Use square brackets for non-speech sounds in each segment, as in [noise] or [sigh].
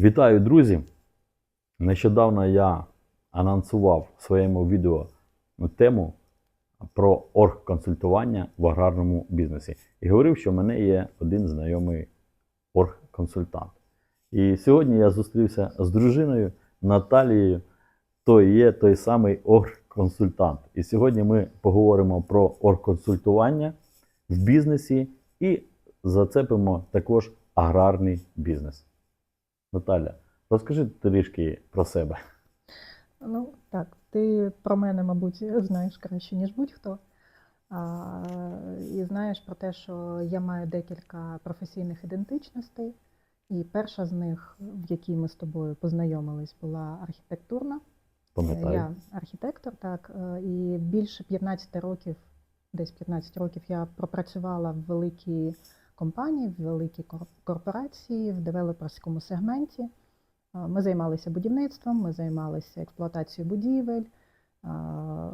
Вітаю, друзі! Нещодавно я анонсував в своєму відео тему про оргконсультування в аграрному бізнесі і говорив, що в мене є один знайомий оргконсультант. І сьогодні я зустрівся з дружиною Наталією, то є той самий оргконсультант. І сьогодні ми поговоримо про оргконсультування в бізнесі і зацепимо також аграрний бізнес. Наталя, розкажи трішки про себе. Ну так, ти про мене, мабуть, знаєш краще, ніж будь-хто. А, і знаєш про те, що я маю декілька професійних ідентичностей. І перша з них, в якій ми з тобою познайомились, була архітектурна. Пам'ятаю. Я архітектор, так, е, і більше 15 років, десь 15 років я пропрацювала в великій компанії, в великій кор- корпорації, в девелоперському сегменті. Ми займалися будівництвом, ми займалися експлуатацією будівель.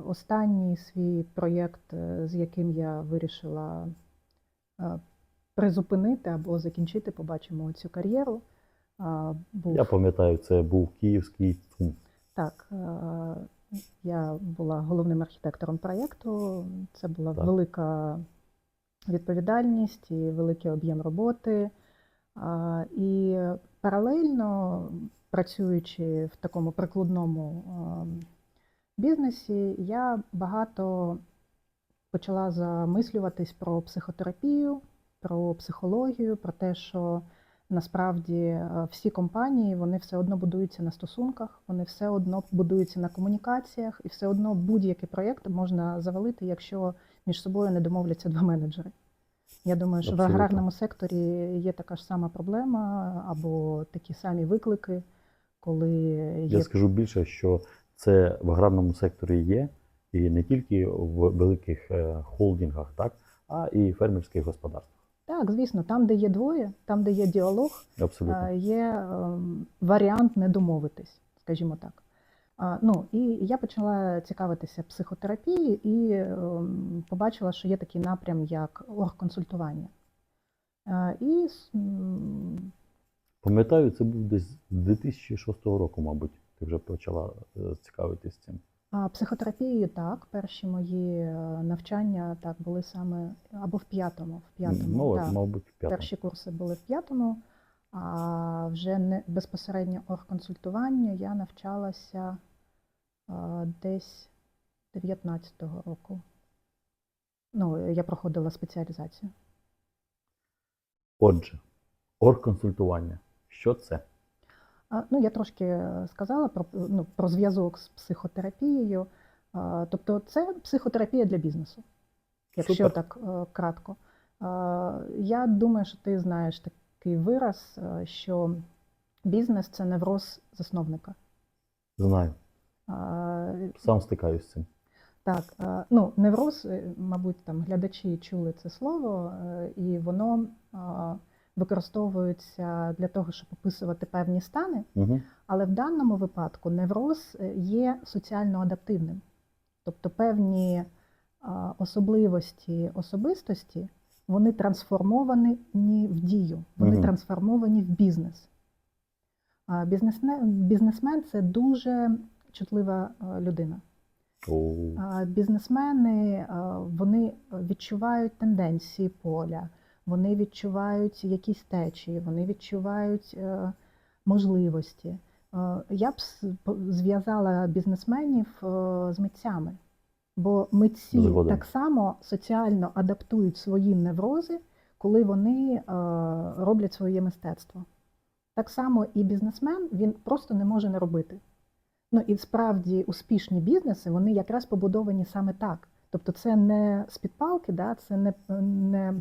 Останній свій проєкт, е, з яким я вирішила е, призупинити або закінчити, побачимо цю кар'єру. Був Я пам'ятаю, це був київський ЦУМ. так, е, я була головним архітектором проєкту. Це була Так. велика відповідальність і великий об'єм роботи. І паралельно, працюючи в такому прикладному бізнесі, я багато почала замислюватись про психотерапію, про психологію, про те, що насправді всі компанії вони все одно будуються на стосунках, вони все одно будуються на комунікаціях, і все одно будь-який проєкт можна завалити, якщо між собою не домовляться два менеджери. Я думаю, що Абсолютно. в аграрному секторі є така ж сама проблема або такі самі виклики, коли є Я скажу більше, що це в аграрному секторі є, і не тільки в великих е, холдингах, так, а і фермерських господарствах. так, звісно, там, де є двоє, там, де є діалог, Абсолютно. е, є ем, варіант не домовитись, скажімо так. Ну і я почала цікавитися психотерапією і ем, побачила, що є такий напрям, як оргконсультування. І Пам'ятаю, це був десь з 2006 року, мабуть, ти вже почала е, цікавитись цим. а психотерапією так, перші мої е, навчання так були саме або в п'ятому, в п'ятому. Ну, так. мабуть, в п'ятому. Перші курси були в п'ятому, а вже не безпосередньо оргконсультуванню я навчалася десь 19-го року. Ну, я проходила спеціалізацію. Отже, оргконсультування. Що це? А, ну, я трошки сказала про, ну, про зв'язок з психотерапією. А, тобто, це психотерапія для бізнесу, якщо Супер. так е, кратко. Я думаю, що ти знаєш такий вираз, е, що бізнес це невроз засновника. Знаю, А, сам стикаюсь з цим. Так, е, ну невроз, е, мабуть, там глядачі чули це слово, і воно використовується для того, щоб описувати певні стани. Угу. Але в даному випадку невроз є соціально адаптивним. Тобто певні особливості особистості вони трансформовані в дію, вони Мгм. трансформовані в бізнес. А бізнесмен, бізнесмен це дуже чутлива людина. О, А, Бізнесмени вони відчувають тенденції поля, вони відчувають якісь течії, вони відчувають е, можливості. Е, Я б зв'язала бізнесменів е, з митцями, бо митці Згоден. так само соціально адаптують свої неврози, коли вони е, роблять своє мистецтво. Так само і бізнесмен він просто не може не робити. Ну і справді успішні бізнеси вони якраз побудовані саме так. Тобто, це не з-під палки, да, це не, не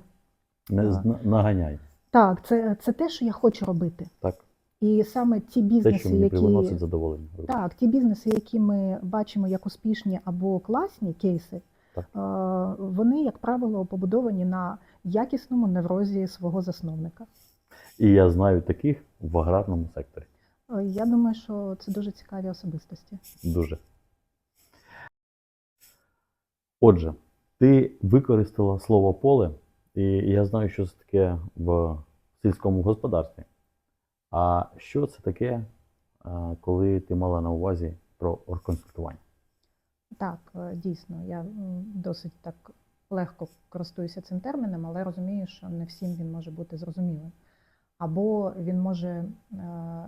не наганяй. так, це, це те, що я хочу робити. Так, І саме ті бізнеси, мені які приносить задоволення. так, ті бізнеси, які ми бачимо як успішні або класні кейси, Так. е, вони, як правило, побудовані на якісному неврозі свого засновника. І я знаю таких в аграрному секторі. Е, Я думаю, що це дуже цікаві особистості. Дуже. Отже, ти використала слово поле, і я знаю, що це таке в сільському господарстві. А що це таке, е, коли ти мала на увазі про оргконсультування? Так, е, дійсно, я досить так легко користуюся цим терміном, але розумію, що не всім він може бути зрозумілим. Або він може е,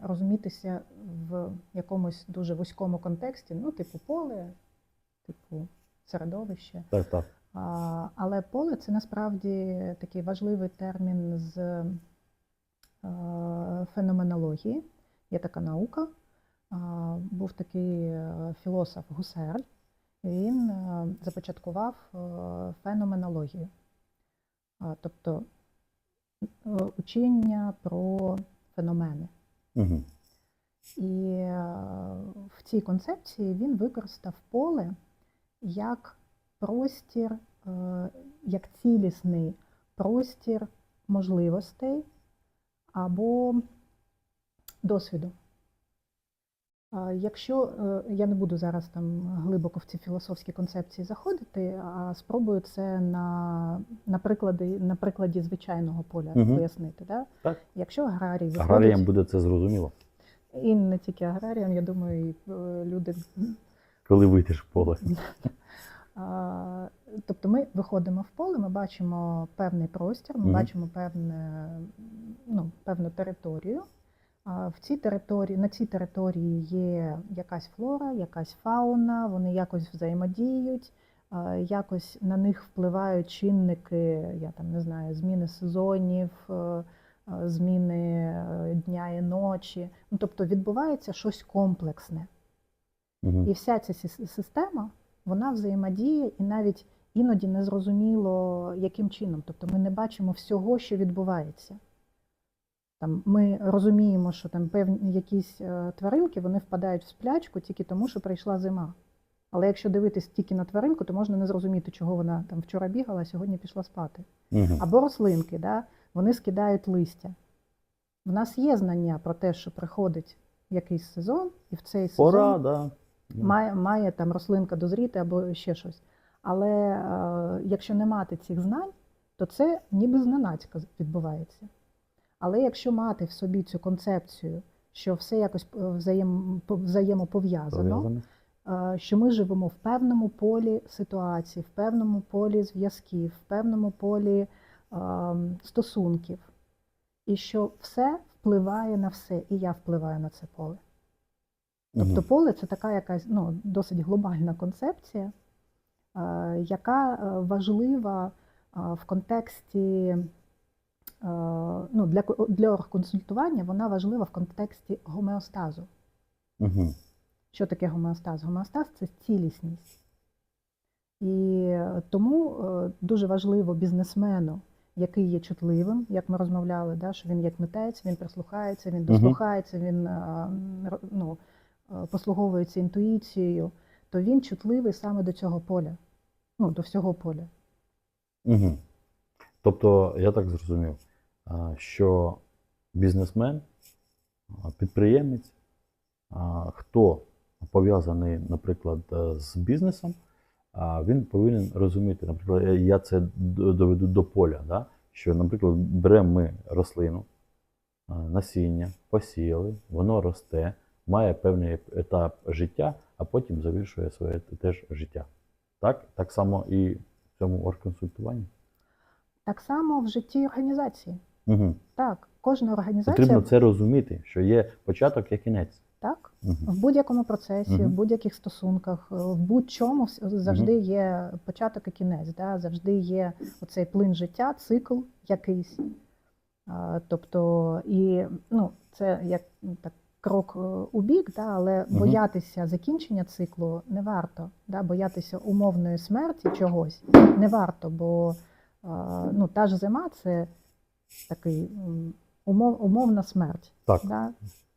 розумітися в якомусь дуже вузькому контексті, ну, типу поле, типу середовище. Так, так. Але поле це насправді такий важливий термін з феноменології. Є така наука. Був такий е, філософ Гусерль. Він е, започаткував е, феноменологію, тобто е, учення про феномени. Угу. І е, в цій концепції він використав поле як простір, е, як цілісний простір можливостей або досвіду. Якщо е, я не буду зараз там глибоко в ці філософські концепції заходити, а спробую це на, на, прикладі, на прикладі звичайного поля Мгм. пояснити. Да? Так. Якщо аграрій виходить, Аграріям буде це зрозуміло, і не тільки аграріям, я думаю, і е, люди. коли вийдеш в поле. [laughs] Тобто ми виходимо в поле, ми бачимо певний простір, ми Мгм. бачимо певне, ну, певну територію. В цій території, на цій території є якась флора, якась фауна, вони якось взаємодіють, якось на них впливають чинники, я там не знаю, зміни сезонів, е, е, зміни е, дня і ночі. Ну, тобто відбувається щось комплексне. Угу. І вся ця система вона взаємодіє, і навіть іноді не зрозуміло, яким чином. Тобто ми не бачимо всього, що відбувається. Там ми розуміємо, що там певні якісь е, тваринки вони впадають в сплячку тільки тому, що прийшла зима. Але якщо дивитись тільки на тваринку, то можна не зрозуміти, чого вона там вчора бігала, а сьогодні пішла спати. Угу. Або рослинки, да? вони скидають листя. В нас є знання про те, що приходить якийсь сезон, і в цей сезон Пора, да. Має, має там рослинка дозріти або ще щось. Але е, якщо не мати цих знань, то це ніби зненацька відбувається. Але якщо мати в собі цю концепцію, що все якось е, взаєм, взаємопов'язано, е, що ми живемо в певному полі ситуації, в певному полі зв'язків, в певному полі е, стосунків, і що все впливає на все, і я впливаю на це поле. Тобто поле це така якась ну, досить глобальна концепція, е, яка е, важлива е, в контексті ну, для, для оргконсультування, вона важлива в контексті гомеостазу. Мгм. Що таке гомеостаз? Гомеостаз це цілісність. І тому дуже важливо бізнесмену, який є чутливим, як ми розмовляли, да, що він як митець, він прислухається, він дослухається, він ну, послуговується інтуїцією, то він чутливий саме до цього поля, ну, до всього поля. Угу. Тобто, я так зрозумів, що бізнесмен, підприємець, хто пов'язаний, наприклад, е, з бізнесом, він повинен розуміти, наприклад, я це доведу до поля, да? що, наприклад, беремо ми рослину, насіння, посіяли, воно росте, має певний етап життя, а потім завершує своє теж життя. Так? Так само і в цьому оргконсультуванні. Так само в житті організації. Угу. Так, кожна організація Потрібно це розуміти, що є початок і кінець. так, Угу. В будь-якому процесі, Мгм. в будь-яких стосунках, в будь-чому завжди є початок і кінець, да? завжди є оцей плин життя, цикл якийсь. А, Тобто, і ну, це як так, крок е, у бік, да? але Мгм. боятися закінчення циклу не варто. Да? Боятися умовної смерті чогось не варто, бо а, ну, та ж зима це такий умов, умовна смерть Так. да,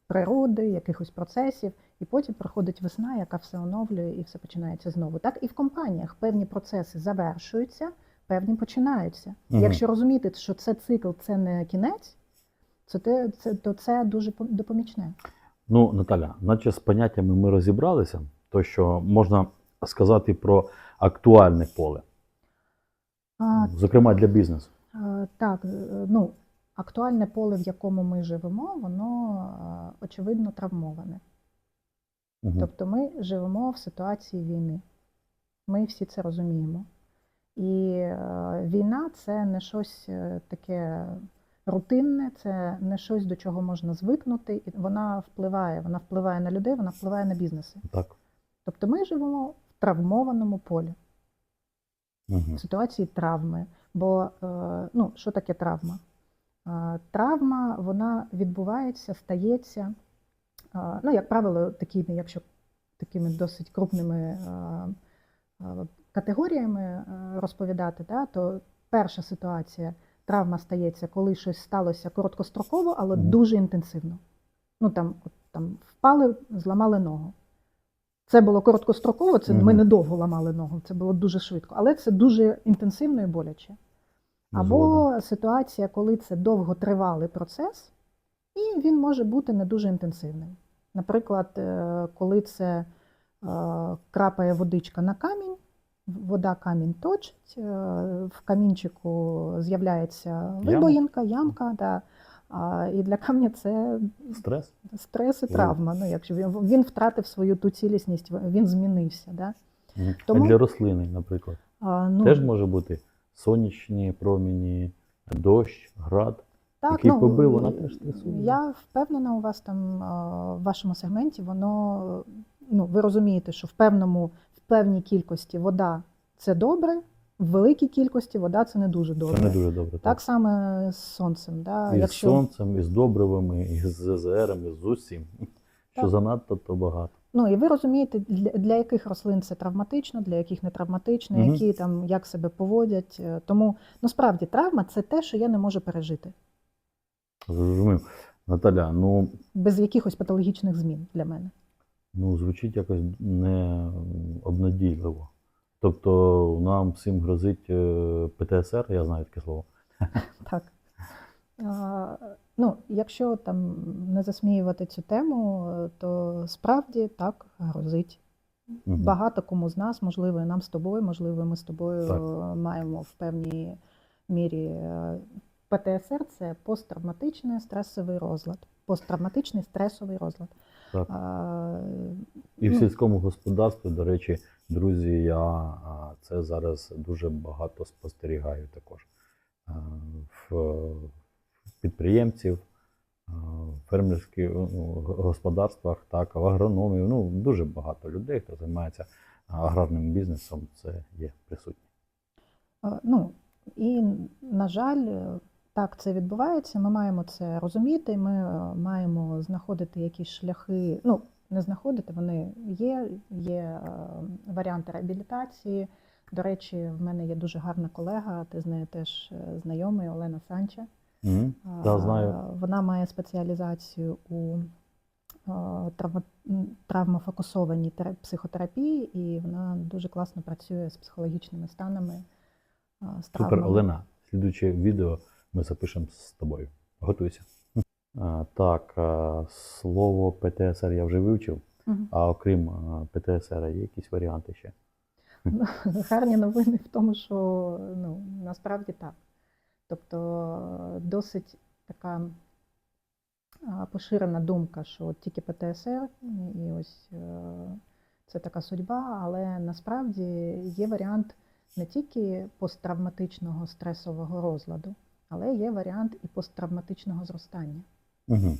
природи, якихось процесів, і потім приходить весна, яка все оновлює і все починається знову. Так і в компаніях певні процеси завершуються, певні починаються. Мгм. Якщо розуміти, що це цикл, це не кінець, це, це, то це дуже по- допомічне. Ну, Наталя, наче з поняттями ми розібралися, то що можна сказати про актуальне поле, А, зокрема для бізнесу. так, е, ну, актуальне поле, в якому ми живемо, воно е, очевидно травмоване. Мгм. Тобто ми живемо в ситуації війни. Ми всі це розуміємо. І е, війна це не щось е, таке рутинне, це не щось, до чого можна звикнути. І вона впливає, вона впливає на людей, вона впливає на бізнеси. Так. Тобто ми живемо в травмованому полі, в ситуації травми. Бо е, ну, що таке травма? Е, Травма вона відбувається, стається, е, ну, як правило, такими, якщо такими досить крупними категоріями розповідати, да, то перша ситуація травма стається, коли щось сталося короткостроково, але дуже інтенсивно. Ну там, от, там впали, зламали ногу. Це було короткостроково, це ми Мгм. недовго ламали ногу, це було дуже швидко, але це дуже інтенсивно і боляче. Або ситуація, коли це довготривалий процес, і він може бути не дуже інтенсивним. Наприклад, е, коли це е, крапає водичка на камінь, вода камінь точить, е, в камінчику з'являється вибоїнка, ямка. Да. А, І для камня це Стрес? стрес і травма. Ну, якщо він, він втратив свою ту цілісність, він змінився. Да? Тому- А для рослини, наприклад. А, ну, Теж може бути сонячні проміні, дощ, град. Так, який ну, побив, вона теж стресує. Я впевнена, у вас там в вашому сегменті воно ну, ви розумієте, що в певному, певній кількості вода це добре, в великій кількості вода це не дуже добре. Це не дуже добре. Так само з сонцем. Да? І Якщо, з сонцем, і з добривами, і з ЗЗРом, і з усім. Що Так. занадто, то багато. ну, і ви розумієте, для, для яких рослин це травматично, для яких не травматично, Мгм. які там як себе поводять. Е, Тому насправді травма це те, що я не можу пережити Зрозумів. Наталя, ну, без якихось патологічних змін для мене. Ну звучить якось не обнадійливо. Тобто нам всім грозить е, ПТСР, я знаю таке слово. Так. А, ну, якщо там не засміювати цю тему, то справді так грозить. Мгм. Багато кому з нас, можливо, і нам з тобою, можливо, ми з тобою Так. маємо в певній мірі. е, ПТСР це посттравматичний стресовий розлад. Посттравматичний стресовий розлад. Так. А, І в ну, сільському господарстві, до речі, друзі, я це зараз дуже багато спостерігаю також. В підприємців, в фермерських господарствах, так, в агрономів. Ну, дуже багато людей, хто займається аграрним бізнесом, це є присутні. Е, Ну, і, на жаль, так це відбувається. Ми маємо це розуміти. Ми е, маємо знаходити якісь шляхи. Ну, не знаходити, вони є. Є е, варіанти реабілітації. До речі, в мене є дуже гарна колега, ти з нею теж е, знайомий, Олена Санча. Мгм. Та, знаю. Вона має спеціалізацію у травмофокусованій психотерапії, і вона дуже класно працює з психологічними станами. З Супер. Олена. Слідуюче відео ми запишемо з тобою. Готуйся. А, Так, а, слово ПТСР я вже вивчив. Мгм. А окрім а, ПТСР, є якісь варіанти ще? Гарні новини в тому, що ну, насправді так. Тобто досить така поширена думка, що тільки ПТСР, і ось е, це така судьба, але насправді є варіант не тільки посттравматичного стресового розладу, але є варіант і посттравматичного зростання. Угу.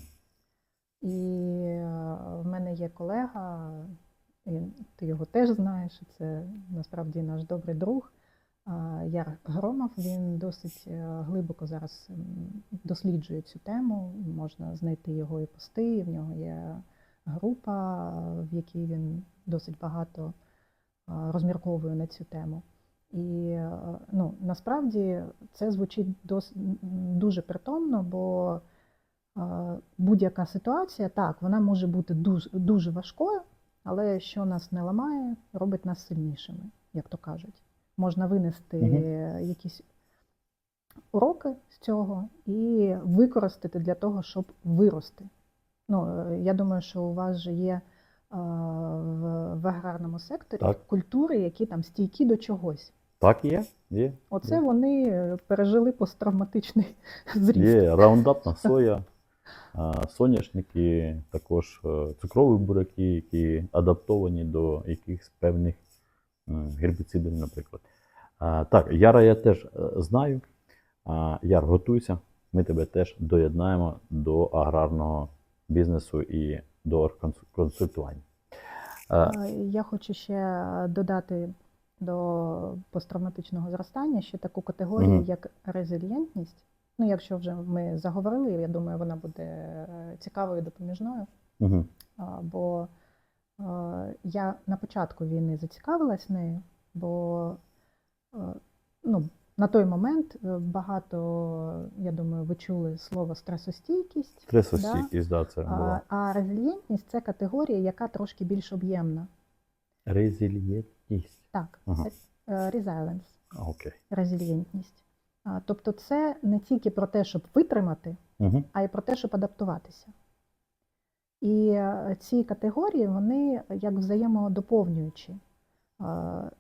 І е, в мене є колега, і ти його теж знаєш, це насправді наш добрий друг. Яр Громов, він досить е, глибоко зараз досліджує цю тему. Можна знайти його і пости. В нього є група, в якій він досить багато розмірковує на цю тему. І ну, насправді це звучить дос, дуже притомно, бо будь-яка ситуація, так, вона може бути дуже, дуже важкою, але що нас не ламає, робить нас сильнішими, як то кажуть. Можна винести Мгм. якісь уроки з цього і використати для того, щоб вирости. Ну, я думаю, що у вас же є в, в аграрному секторі Так. культури, які там стійкі до чогось. Так, є. Є. Оце Є. вони е, пережили посттравматичний [laughs] зріст. Є раундапна соя, соняшники, також е, цукрові буряки, які адаптовані до якихось певних гербіцидів, наприклад. Так, Яра я теж е, знаю. Яр, готуйся. Ми тебе теж доєднаємо до аграрного бізнесу і до Е, Я хочу ще додати до посттравматичного зростання ще таку категорію, Мгм. як резильєнтність. Ну, якщо вже ми заговорили, я думаю, вона буде е, цікавою допоміжною. Угу. А, Бо е, я на початку війни зацікавилась нею, бо е, ну, на той момент багато, я думаю, ви чули слово стресостійкість. Стресостійкість, да, це А, а резильєнтність це категорія, яка трошки більш об'ємна. Резильєнтність. Так, Ага. е, resilience, Окей. резильєнтність. Тобто це не тільки про те, щоб витримати, Угу. а й про те, щоб адаптуватися. І е, ці категорії вони як взаємодоповнюючі.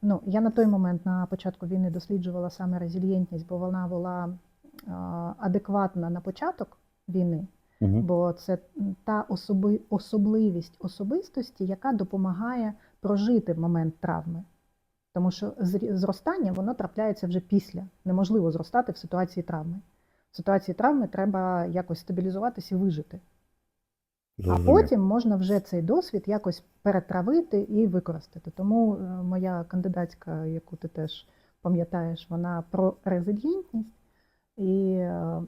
Ну, я на той момент на початку війни досліджувала саме резильєнтність, бо вона була адекватна на початок війни, Угу. бо це та особи, особливість особистості, яка допомагає прожити момент травми. Тому що зростання воно трапляється вже після. Неможливо зростати в ситуації травми. В ситуації травми треба якось стабілізуватися і вижити. А потім можна вже цей досвід якось перетравити і використати. Тому е, моя кандидатська, яку ти теж пам'ятаєш, вона про резильєнтність. І е,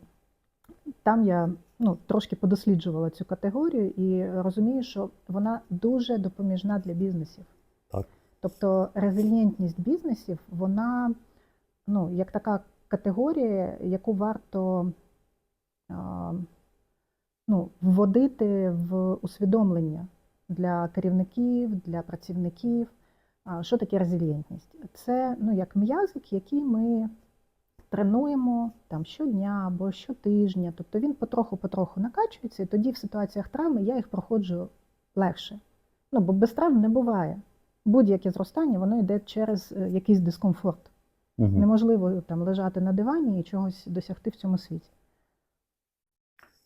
там я ну, трошки подосліджувала цю категорію і розумію, що вона дуже допоміжна для бізнесів. Так. Тобто резильєнтність бізнесів, вона ну, як така категорія, яку варто ну, вводити в усвідомлення для керівників, для працівників. Що таке резильєнтність? Це ну, як м'язик, який ми тренуємо там, щодня або щотижня. Тобто він потроху-потроху накачується, і тоді в ситуаціях травми я їх проходжу легше. Ну, бо без травм не буває. Будь-яке зростання воно йде через е, якийсь дискомфорт. Угу. Неможливо там лежати на дивані і чогось досягти в цьому світі.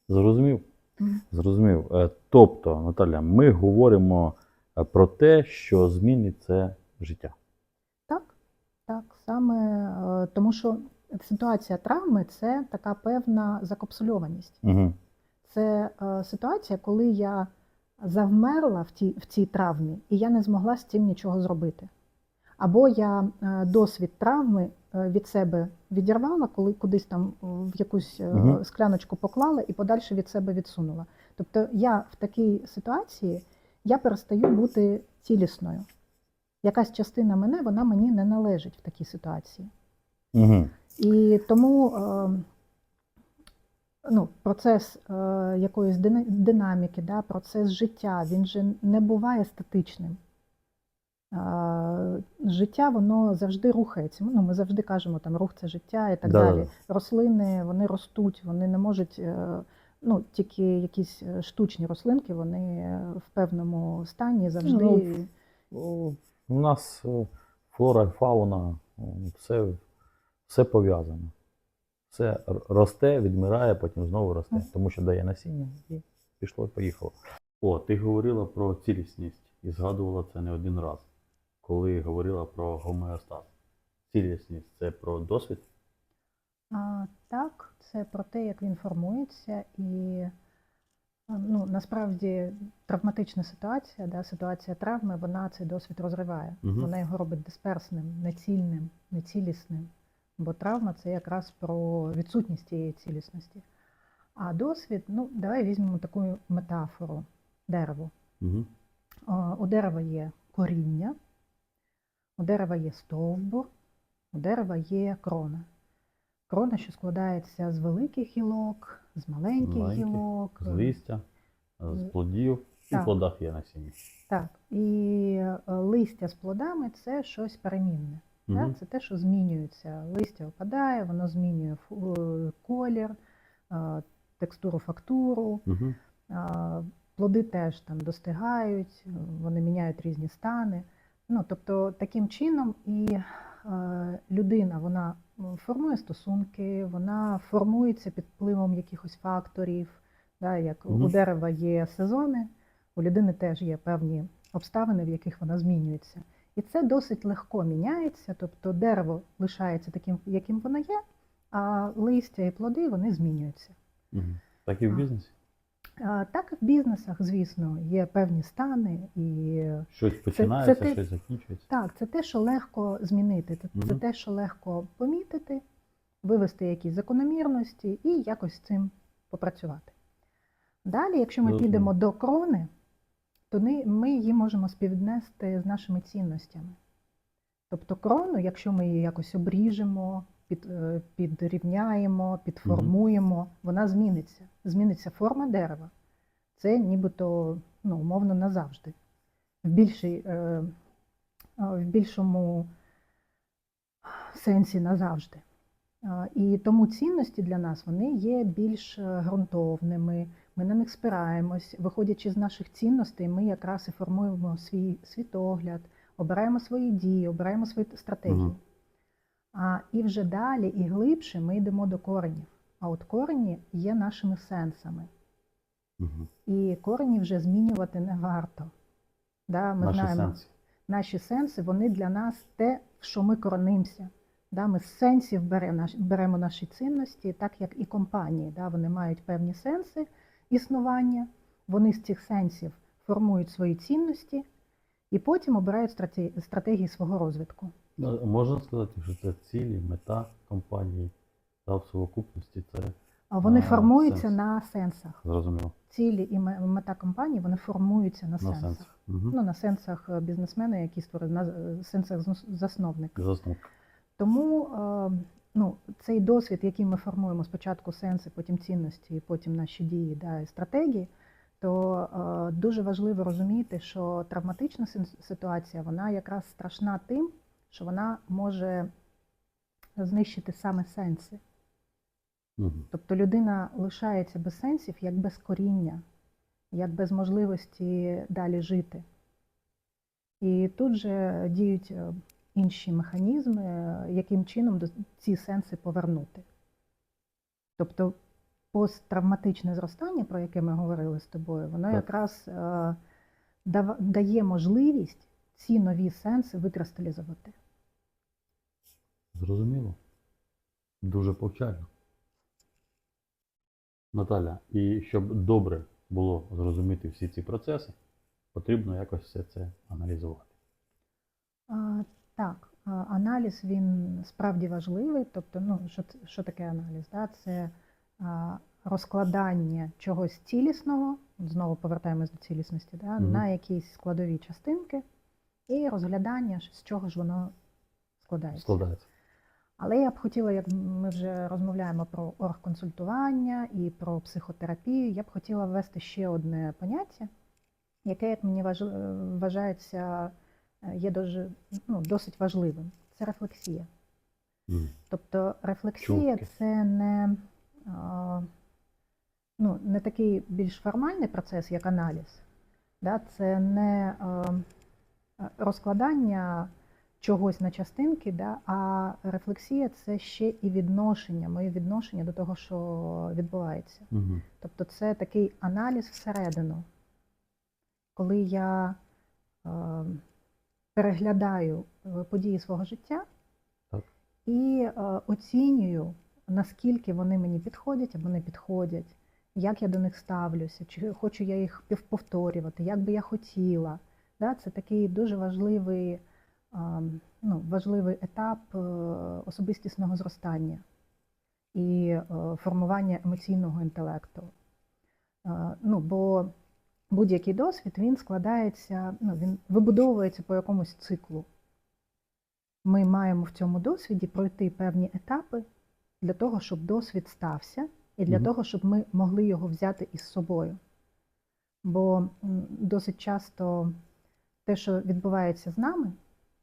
Зрозумів. Мгм. Зрозумів. Е, Тобто, Наталя, ми говоримо е, про те, що змінить це життя. Так, так, саме тому що ситуація травми це така певна закапсульованість. Угу. Це е, ситуація, коли я завмерла в тій, в цій травмі, і я не змогла з цим нічого зробити. Або я е, досвід травми е, від себе відірвала, коли кудись там в якусь е, Мгм. скляночку поклала і подальше від себе відсунула. Тобто я в такій ситуації я перестаю бути цілісною. Якась частина мене, вона мені не належить в такій ситуації. Угу. І тому е, ну, процес е, якоїсь динаміки, да, процес життя, він же не буває статичним. Е, Життя воно завжди рухається. Ну, ми завжди кажемо, там рух це життя і так Да-да-да. далі. Рослини вони ростуть, вони не можуть, ну, тільки якісь штучні рослинки, вони в певному стані завжди. Ну, У нас флора і фауна, все, все пов'язано. Все росте, відмирає, потім знову росте, тому що дає насіння і пішло, поїхало. О, ти говорила про цілісність і згадувала це не один раз, коли говорила про гомеостаз. Цілісність це про досвід. А, так, це про те, як він формується, і ну, насправді травматична ситуація, да, ситуація травми, вона цей досвід розриває. Мгм. Вона його робить дисперсним, нецільним, нецілісним. Бо травма це якраз про відсутність цієї цілісності. А досвід, ну, давай візьмемо таку метафору дерево. Угу. О, У дерева є коріння, у дерева є стовбур, у дерева є крона. Крона, що складається з великих гілок, з маленьких Маленьких, гілок. З листя, з плодів, і в плодах є насіння. Так, і е, листя з плодами це щось перемінне. Угу. Так? Це те, що змінюється. Листя опадає, воно змінює е, колір, е, текстуру, фактуру. Угу. Плоди теж там достигають, вони міняють різні стани. Ну, тобто, таким чином і е, людина вона формує стосунки, вона формується під впливом якихось факторів. Да, як Мгм. у дерева є сезони, у людини теж є певні обставини, в яких вона змінюється. І це досить легко міняється, тобто дерево лишається таким, яким воно є, а листя і плоди вони змінюються. Мгм. Так і в бізнесі. А, Так і в бізнесах, звісно, є певні стани, і Щось починається, те- щось закінчується. так, це те, що легко змінити, це, це те, що легко помітити, вивести якісь закономірності і якось з цим попрацювати. Далі, якщо ми Зрозуміло. підемо до крони, то ми її можемо співвіднести з нашими цінностями. Тобто крону, якщо ми її якось обріжемо, під, е, підрівняємо, підформуємо, вона зміниться. Зміниться форма дерева. Це нібито ну, умовно назавжди. В, більшій, е, е, в більшому сенсі назавжди. І тому цінності для нас вони є більш ґрунтовними, ми на них спираємось. Виходячи з наших цінностей, ми якраз і формуємо свій світогляд, обираємо свої дії, обираємо свої стратегії. Мгм. А, і вже далі і глибше ми йдемо до коренів. А от корені є нашими сенсами. Мгм. І корені вже змінювати не варто. Да, ми Наші знаємо, сенси. наші сенси вони для нас те, в що ми коронимося. Да, ми з сенсів беремо наші, беремо наші цінності, так як і компанії. Да, вони мають певні сенси існування, вони з цих сенсів формують свої цінності і потім обирають страте- стратегії свого розвитку. Ну, Можна сказати, що це цілі, мета компанії, та в совокупності це А вони А, формуються сенс. на сенсах. зрозуміло. Цілі і мета компанії вони формуються на, На сенсах. сенсах. Угу. Ну, на сенсах е, бізнесмена, які створили, на е, сенсах засновника. Засновка. Тому е, ну, цей досвід, який ми формуємо спочатку сенси, потім цінності, потім наші дії да, і стратегії, то е, дуже важливо розуміти, що травматична ситуація вона якраз страшна тим, що вона може знищити саме сенси. Угу. Тобто людина лишається без сенсів, як без коріння, як без можливості далі жити. І тут же діють е, інші механізми, яким чином ці сенси повернути. Тобто посттравматичне зростання, про яке ми говорили з тобою, воно Так. якраз е, дає можливість ці нові сенси викристалізувати. Зрозуміло. Дуже повчально. Наталя, і щоб добре було зрозуміти всі ці процеси, потрібно якось все це аналізувати. Так, аналіз він справді важливий. Тобто, ну що, що таке аналіз? Да? Це а, розкладання чогось цілісного, знову повертаємось до цілісності, да? Мгм. на якісь складові частинки, і розглядання, з чого ж воно складається. Складається. Але я б хотіла, як ми вже розмовляємо про оргконсультування і про психотерапію, я б хотіла ввести ще одне поняття, яке, як мені е, вважається, е, є дуже, ну, досить важливим. Це рефлексія. Мгм. Тобто рефлексія Чутки. це не, а, ну, не такий більш формальний процес, як аналіз. Да? Це не а, розкладання чогось на частинки, да? а рефлексія це ще і відношення, моє відношення до того, що відбувається. Мгм. Тобто це такий аналіз всередину, коли я е, переглядаю е, події свого життя Так. і е, оцінюю, наскільки вони мені підходять або не підходять, як я до них ставлюся, чи хочу я їх повторювати, як би я хотіла. Да? Це такий дуже важливий, е, ну, важливий етап е, особистісного зростання і е, формування емоційного інтелекту. Е, Ну, бо будь-який досвід він складається, ну, він вибудовується по якомусь циклу. Ми маємо в цьому досвіді пройти певні етапи для того, щоб досвід стався, і для Мгм. того, щоб ми могли його взяти із собою. Бо досить часто те, що відбувається з нами,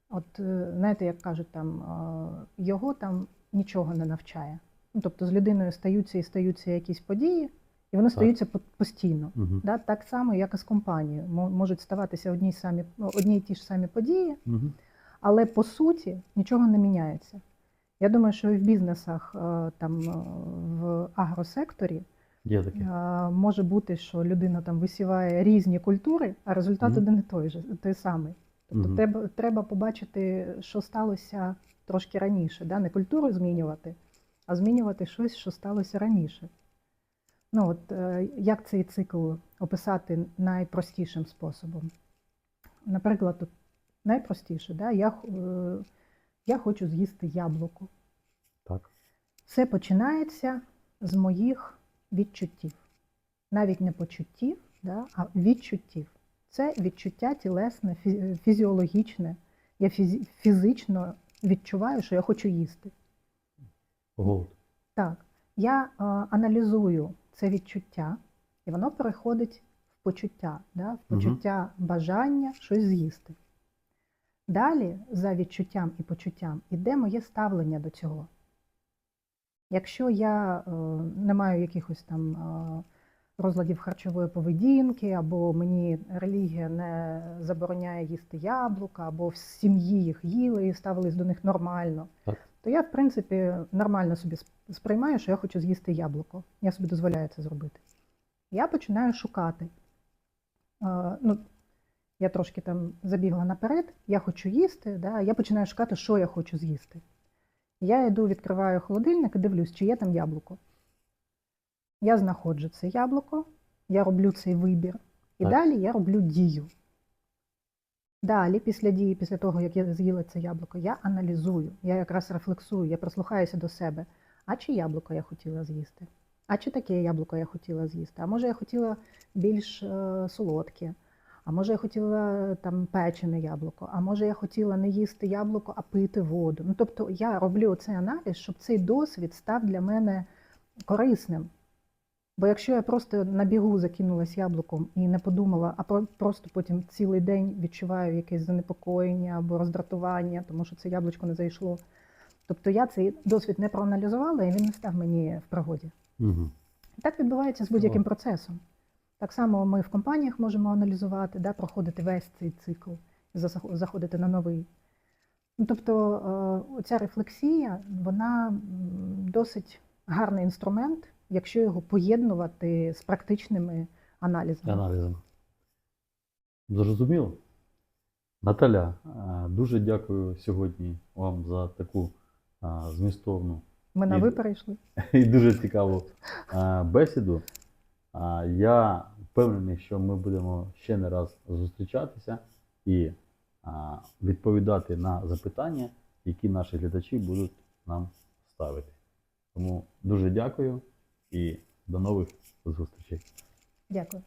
от е, знаєте, як кажуть, там е, його там нічого не навчає. Ну, тобто з людиною стаються і стаються якісь події, і вони Так. стаються по- постійно. Мгм. Да? Так само, як і з компанією. Мо- Можуть ставатися одні самі, одні й ті ж самі події, Мгм. Але по суті нічого не міняється. Я думаю, що і в бізнесах е, там е, в агросекторі Є таке. е, може бути, що людина там висіває різні культури, а результат Мгм. один і той же, той самий. Тобто Мгм. треба, треба побачити, що сталося трошки раніше. Да? Не культуру змінювати, а змінювати щось, що сталося раніше. Ну, от, е, як цей цикл описати найпростішим способом? Наприклад, от, найпростіше, да? я, е, я хочу з'їсти яблуко. Так. Все починається з моїх відчуттів. Навіть не почуттів, да, а відчуттів. Це відчуття тілесне, фізіологічне. Я фізично відчуваю, що я хочу їсти. Голод. Так, я е, аналізую це відчуття, і воно переходить в почуття, да, в почуття бажання щось з'їсти. Далі, за відчуттям і почуттям, іде моє ставлення до цього. Якщо я е, не маю якихось там е, розладів харчової поведінки, або мені релігія не забороняє їсти яблука, або в сім'ї їх їли і ставились до них нормально, Так. То я, в принципі, нормально собі сприймаю, що я хочу з'їсти яблуко. Я собі дозволяю це зробити. Я починаю шукати. Е, ну, я трошки там забігла наперед, я хочу їсти, да, я починаю шукати, що я хочу з'їсти. Я йду, відкриваю холодильник і дивлюсь, чи є там яблуко. Я знаходжу це яблуко, я роблю цей вибір. І Так. далі я роблю дію. Далі, після дії, після того, як я з'їла це яблуко, я аналізую, я якраз рефлексую, я прислухаюся до себе. А чи яблуко я хотіла з'їсти? А чи таке яблуко я хотіла з'їсти? А може я хотіла більш е, солодке? А може я хотіла там печене яблуко? А може я хотіла не їсти яблуко, а пити воду? Ну тобто я роблю цей аналіз, щоб цей досвід став для мене корисним. Бо якщо я просто на бігу закинулась яблуком і не подумала, а просто потім цілий день відчуваю якесь занепокоєння або роздратування, тому що це яблучко не зайшло. Тобто я цей досвід не проаналізувала і він не став мені в пригоді. Угу. Так відбувається з будь-яким процесом. Так само ми в компаніях можемо аналізувати, да, проходити весь цей цикл, і заходити на новий. Ну, тобто е, ця рефлексія, вона досить гарний інструмент, якщо його поєднувати з практичними аналізами. Аналізом. Зрозуміло. Наталя, е, дуже дякую сьогодні вам за таку е, змістовну Ми на І- ви перейшли. [laughs] і дуже цікаву е, бесіду. Я впевнений, що ми будемо ще не раз зустрічатися і відповідати на запитання, які наші глядачі будуть нам ставити. Тому дуже дякую і до нових зустрічей. Дякую.